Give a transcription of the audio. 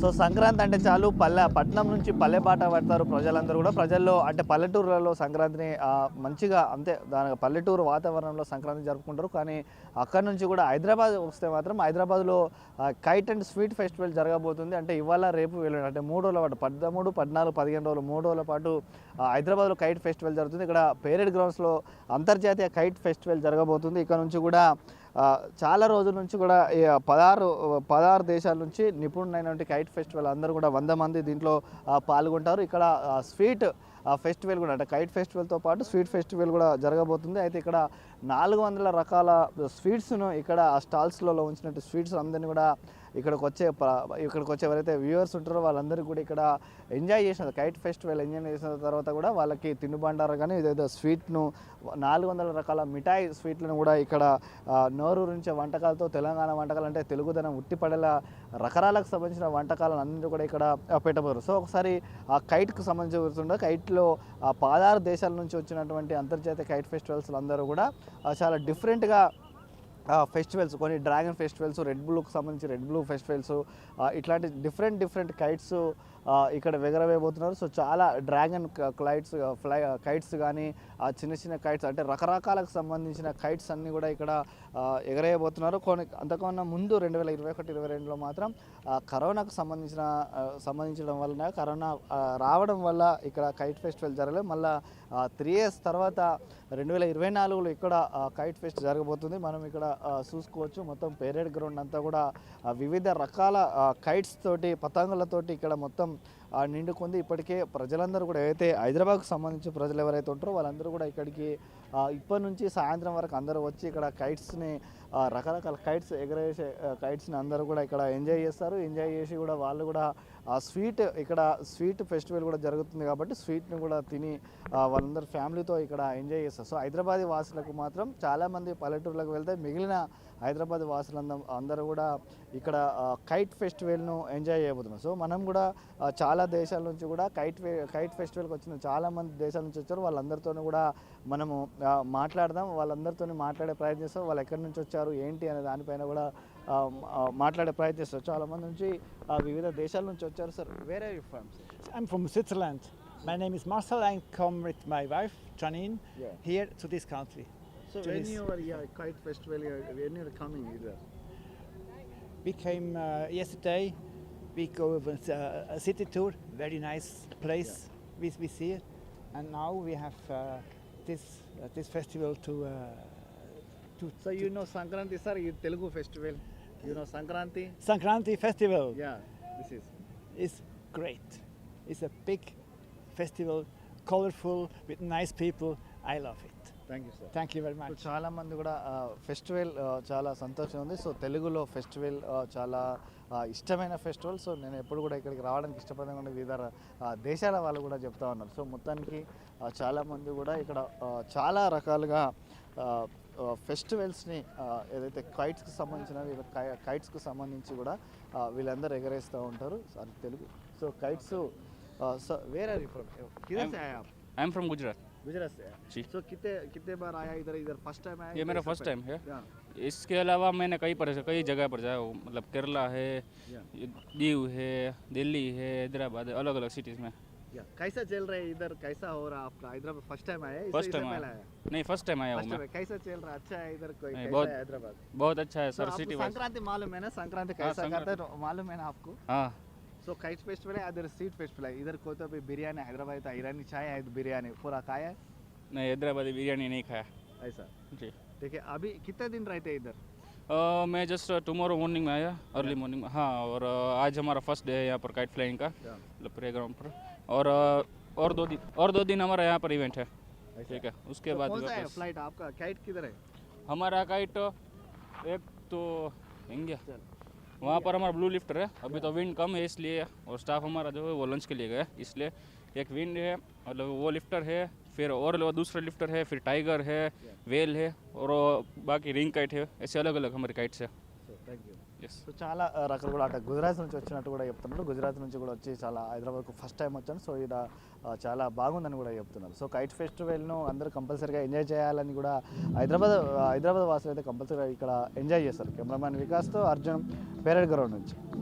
So Sankranti అంటే చాలు పల్లె పట్నం నుంచి పల్లె బాట పడతారు ప్రజలందరూ కూడా. ప్రజల్లో అంటే పల్లెటూరులలో సంక్రాంతిని మంచిగా అంతే దాని పల్లెటూరు వాతావరణంలో సంక్రాంతి జరుపుకుంటారు. కానీ అక్కడ నుంచి కూడా హైదరాబాద్ వస్తే మాత్రం హైదరాబాద్లో కైట్ అండ్ స్వీట్ ఫెస్టివల్ జరగబోతుంది. అంటే ఇవాళ రేపు వెళ్ళండి. అంటే మూడు రోజుల పాటు పదమూడు పద్నాలుగు పదిహేను రోజులు మూడు రోజుల పాటు హైదరాబాద్లో కైట్ ఫెస్టివల్ జరుగుతుంది. ఇక్కడ పేరెడ్ గ్రౌండ్స్లో అంతర్జాతీయ కైట్ ఫెస్టివల్ జరగబోతుంది. ఇక్కడ నుంచి కూడా చాలా రోజుల నుంచి కూడా పదహారు పదహారు దేశాల నుంచి నిపుణులైనటువంటి కైట్ ఫెస్టివల్ అందరూ కూడా వంద మంది దీంట్లో పాల్గొంటారు. ఇక్కడ స్వీట్ ఫెస్టివల్ కూడా అంటే కైట్ ఫెస్టివల్తో పాటు స్వీట్ ఫెస్టివల్ కూడా జరగబోతుంది. అయితే ఇక్కడ నాలుగు వందల రకాల స్వీట్స్ను ఇక్కడ ఆ స్టాల్స్లలో ఉంచినట్టు స్వీట్స్ అందరినీ కూడా ఇక్కడికి వచ్చే ఇక్కడికి వచ్చే ఎవరైతే వ్యూవర్స్ ఉంటారో వాళ్ళందరూ కూడా ఇక్కడ ఎంజాయ్ చేసిన కైట్ ఫెస్టివల్ ఎంజాయ్ చేసిన తర్వాత కూడా వాళ్ళకి తినుబండారు కానీ ఇదేదో స్వీట్ను నాలుగు వందల రకాల మిఠాయి స్వీట్లను కూడా ఇక్కడ నోరూరు నుంచి వంటకాలతో తెలంగాణ వంటకాలు అంటే తెలుగుదనం ఉట్టిపడేలా రకరాలకు సంబంధించిన వంటకాలను అన్నింటి కూడా ఇక్కడ పెట్టబోరు. సో ఒకసారి ఆ కైట్కి సంబంధించిన కైట్లో ఆ పదహారు దేశాల నుంచి వచ్చినటువంటి అంతర్జాతీయ కైట్ ఫెస్టివల్స్ అందరూ కూడా చాలా డిఫరెంట్గా ఫెస్టివల్స్ కొన్ని డ్రాగన్ ఫెస్టివల్స్ రెడ్ బ్లూకి సంబంధించి రెడ్ బ్లూ ఫెస్టివల్స్ ఇట్లాంటి డిఫరెంట్ డిఫరెంట్ కైట్స్ ఇక్కడ ఎగరవేయబోతున్నారు సో చాలా డ్రాగన్ క్లైట్స్ ఫ్లై కైట్స్ కానీ చిన్న చిన్న కైట్స్ అంటే రకరకాలకు సంబంధించిన కైట్స్ అన్నీ కూడా ఇక్కడ ఎగరేయబోతున్నారు కొన్ని అంతకన్నా ముందు రెండు వేల ఇరవై ఒకటి ఇరవై రెండులో మాత్రం కరోనాకు సంబంధించిన సంబంధించడం వలన కరోనా రావడం వల్ల ఇక్కడ కైట్ ఫెస్టివల్ జరగలేదు. మళ్ళీ త్రీ ఇయర్స్ తర్వాత రెండు వేల ఇరవై నాలుగులో ఇక్కడ కైట్ ఫెస్ట్ జరగబోతుంది. మనం ఇక్కడ చూసుకోవచ్చు. మొత్తం పేరేడ్ గ్రౌండ్ అంతా కూడా వివిధ రకాల కైట్స్ తోటి పతంగులతోటి ఇక్కడ మొత్తం నిండుకుంది. ఇప్పటికే ప్రజలందరూ కూడా ఏవైతే హైదరాబాద్కు సంబంధించి ప్రజలు ఎవరైతే ఉంటారో వాళ్ళందరూ కూడా ఇక్కడికి ఇప్పటి నుంచి సాయంత్రం వరకు అందరూ వచ్చి ఇక్కడ కైట్స్ని రకరకాల కైట్స్ ఎగరేసే కైట్స్ని అందరూ కూడా ఇక్కడ ఎంజాయ్ చేస్తారు. ఎంజాయ్ చేసి కూడా వాళ్ళు కూడా ఆ స్వీట్ ఇక్కడ స్వీట్ ఫెస్టివల్ కూడా జరుగుతుంది కాబట్టి స్వీట్ని కూడా తిని వాళ్ళందరూ ఫ్యామిలీతో ఇక్కడ ఎంజాయ్ చేస్తారు. సో హైదరాబాద్ వాసులకు మాత్రం చాలామంది పల్లెటూర్లకు వెళ్తే మిగిలిన హైదరాబాద్ వాసులందరూ అందరూ కూడా ఇక్కడ కైట్ ఫెస్టివల్ను ఎంజాయ్ చేయబోతున్నారు. సో మనం కూడా చాలా దేశాల నుంచి కూడా కైట్ ఫె- కైట్ ఫెస్టివల్కి వచ్చిన చాలామంది దేశాల నుంచి వచ్చారు. వాళ్ళందరితోనూ కూడా మనము మాట్లాడదాం. వాళ్ళందరితో మాట్లాడే ప్రయత్నం చేస్తాం వాళ్ళు ఎక్కడి నుంచి వచ్చారు ఏంటి అనే దానిపైన కూడా ఆ, ఆ, మాట్లాడే ప్రయత్నం చేస్తారు చాలా మంది నుంచి ఆ, వివిధ దేశాల నుంచి వచ్చారు సార్ వేరే from I'm from Switzerland. My name is Marcel. I come with my wife, Janine, Yeah. here to this country. So To when this- you are kite festival when you're coming either We came uh, yesterday. We go with uh, a city tour, very nice place we, we see it. And now we have uh, this, uh, this festival to, uh, So you know Sankranti sir ఈ Telugu festival you know Sankranti Sankranti festival yeah this is is great. It's a big festival, colorful, with nice people. I love it. Thank you sir Thank you very so much. చాలా మంది కూడా festival చాలా సంతోషం ఉంది so తెలుగులో festival చాలా ఇష్టమైన festival so నేను ఎప్పుడు కూడా ఇక్కడికి రావడానికి ఇష్టపడకుండా వివిధ దేశాల వాళ్ళు కూడా చెప్తా ఉన్నారు సో మొత్తానికి ఆ, చాలా మంది కూడా ఇక్కడ చాలా రకాలుగా ఫెస్టివల్స్ని ఏదైతే కైట్స్కి సంబంధించినవి కైట్స్కి సంబంధించి కూడా ఆ, వీళ్ళందరూ ఎగరేస్తూ ఉంటారు అది తెలుగు సో కైట్స్ సో వేరే I'm- I am from Gujarat Gujarat से जी। सो कितने कितने बार आया इधर इधर फर्स्ट टाइम आया ये मेरा इससे फर्स्ट टाइम पहले? है Yeah. इसके अलावा मैंने कई पर कई जगह पर जाया हूँ मतलब केरला है Yeah. ये दीव है दिल्ली है हैदराबाद अलग अलग सिटीज़ में कैसा चल रहा है इधर कैसा हो रहा है आपका हैदराबाद फ़र्स्ट टाइम आया है? फ़र्स्ट टाइम आया नहीं फ़र्स्ट टाइम आया हूँ मैं कैसा चल रहा है अच्छा है इधर कोई कैसा बहुत- है हैदराबाद बहुत अच्छा है सर सिटी वाइज संक्रांति मालूम है ना संक्रांति कैसा करते। हैं मालूम है ना आपको हाँ सो काइट फेस्टिवल है स्ट्रीट फेस्टिवल है इधर कोई तो भी बिरयानी हैदराबाद तो ईरानी चाय है बिरयानी पूरा खाया है नहीं हैदराबादी बिरयानी नहीं खाया ऐसा जी ठीक है अभी कितने दिन रहते हैं इधर अ, मैं जस्ट टुमारो मॉर्निंग में आया अर्ली मॉर्निंग में हाँ और आज हमारा फ़र्स्ट डे है यहाँ पर काइट फ्लाइंग का मतलब प्ले ग्राउंड पर और और दो दिन और दो दिन हमारा यहाँ पर इवेंट है। अच्छा। ठीक है उसके तो बाद कौन सा है फ़्लाइट आपका? काइट किधर है? हमारा काइट एक तो इंडिया। वहाँ पर हमारा ब्लू लिफ्टर है। अभी तो हाँ। विंड कम है इसलिए और स्टाफ हमारा जो है वो लंच के लिए गया इसलिए एक विंड है मतलब वो लिफ्टर है फिर और दूसरा लिफ्टर है फिर टाइगर है वेल है और बाकी रिंग काइट है। ऐसे अलग अलग हमारी काइट्स है। थैंक यू సో చాలా uh, రకాలు కూడా అంటే గుజరాత్ నుంచి వచ్చినట్టు కూడా చెప్తున్నారు. గుజరాత్ నుంచి కూడా వచ్చి చాలా హైదరాబాద్కు ఫస్ట్ టైం వచ్చాను. సో ఇలా uh, చాలా బాగుందని కూడా చెప్తున్నారు. సో కైట్ ఫెస్టివల్ను అందరూ కంపల్సరీగా ఎంజాయ్ చేయాలని కూడా హైదరాబాద్ హైదరాబాద్ వాసులు అయితే కంపల్సరీగా ఇక్కడ ఎంజాయ్ చేస్తారు. కెమెరామ్యాన్ వికాస్తో అర్జున్ పేరెడ్ గ్రౌండ్ నుంచి.